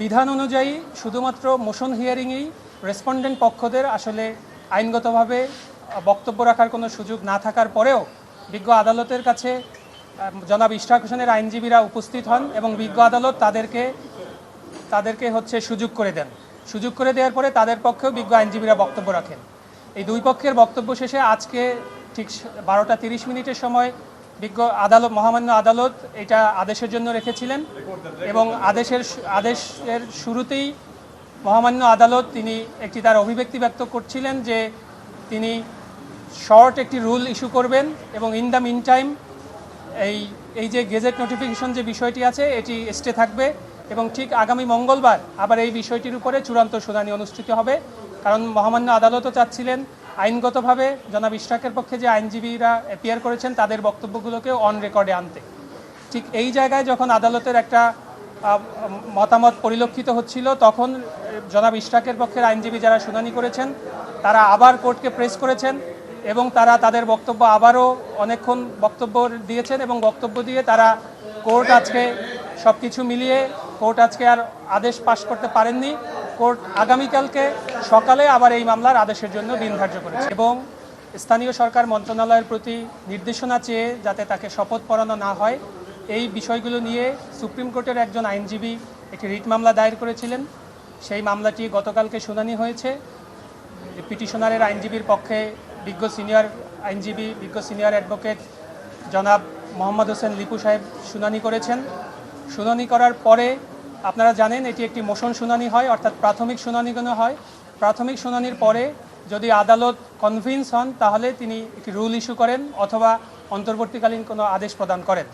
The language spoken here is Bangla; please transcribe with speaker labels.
Speaker 1: বিধান অনুযায়ী শুধুমাত্র মোশন হিয়ারিংয়েই রেসপন্ডেন্ট পক্ষদের আসলে আইনগতভাবে বক্তব্য রাখার কোনো সুযোগ না থাকার পরেও বিজ্ঞ আদালতের কাছে জনাব ইশরাক হোসেনের আইনজীবীরা উপস্থিত হন এবং বিজ্ঞ আদালত তাদেরকে তাদেরকে হচ্ছে সুযোগ করে দেন। সুযোগ করে দেওয়ার পরে তাদের পক্ষেও বিজ্ঞ আইনজীবীরা বক্তব্য রাখেন। এই দুই পক্ষের বক্তব্য শেষে আজকে ঠিক বারোটা তিরিশ মিনিটের সময় বিজ্ঞ আদালত, মহামান্য আদালত এটা আদেশের জন্য রেখেছিলেন এবং আদেশের আদেশের শুরুতেই মহামান্য আদালত তিনি একটি তার অভিব্যক্তি ব্যক্ত করছিলেন যে তিনি শর্ট একটি রুল ইস্যু করবেন এবং ইন দ্য মিন টাইম এই এই যে গেজেট নোটিফিকেশন যে বিষয়টি আছে, এটি স্টে থাকবে এবং ঠিক আগামী মঙ্গলবার আবার এই বিষয়টির উপরে চূড়ান্ত শুনানি অনুষ্ঠিত হবে। কারণ মহামান্য আদালতও চাচ্ছিলেন আইনগতভাবে জনাব ইশরাকের পক্ষে যে আইনজীবীরা অ্যাপিয়ার করেছেন, তাদের বক্তব্যগুলোকে অন রেকর্ডে আনতে। ঠিক এই জায়গায় যখন আদালতের একটা মতামত পরিলক্ষিত হচ্ছিল, তখন জনাব ইশরাকের পক্ষের আইনজীবী যারা শুনানি করেছেন, তারা আবার কোর্টকে প্রেস করেছেন এবং তারা তাদের বক্তব্য আবারও অনেকক্ষণ বক্তব্য দিয়েছেন এবং বক্তব্য দিয়ে তারা কোর্ট আজকে সব কিছু মিলিয়ে, কোর্ট আজকে আর আদেশ পাশ করতে পারেননি। কোর্ট আগামীকালকে সকালে আবার এই মামলার আদেশের জন্য দিন ধার্য করেছে। এবং স্থানীয় সরকার মন্ত্রণালয়ের প্রতি নির্দেশনা চেয়ে যাতে তাকে শপথ পড়ানো না হয়, এই বিষয়গুলো নিয়ে সুপ্রিম কোর্টের একজন আইনজীবী একটি রিট মামলা দায়ের করেছিলেন। সেই মামলাটি গতকালকে শুনানি হয়েছে। পিটিশনারের আইনজীবীর পক্ষে বিজ্ঞ সিনিয়র আইনজীবী, বিজ্ঞ সিনিয়র অ্যাডভোকেট জনাব মোহাম্মদ হোসেন লিপু সাহেব শুনানি করেছেন। শুনানি করার পরে আপনারা জানেন এটি একটি মোশন শুনানি হয়, অর্থাৎ প্রাথমিক শুনানিগুলো হয়। প্রাথমিক শুনানির পরে যদি আদালত কনভিন্স হন, তাহলে তিনি একটি রুল ইস্যু করেন অথবা অন্তর্বর্তীকালীন কোনো আদেশ প্রদান করেন।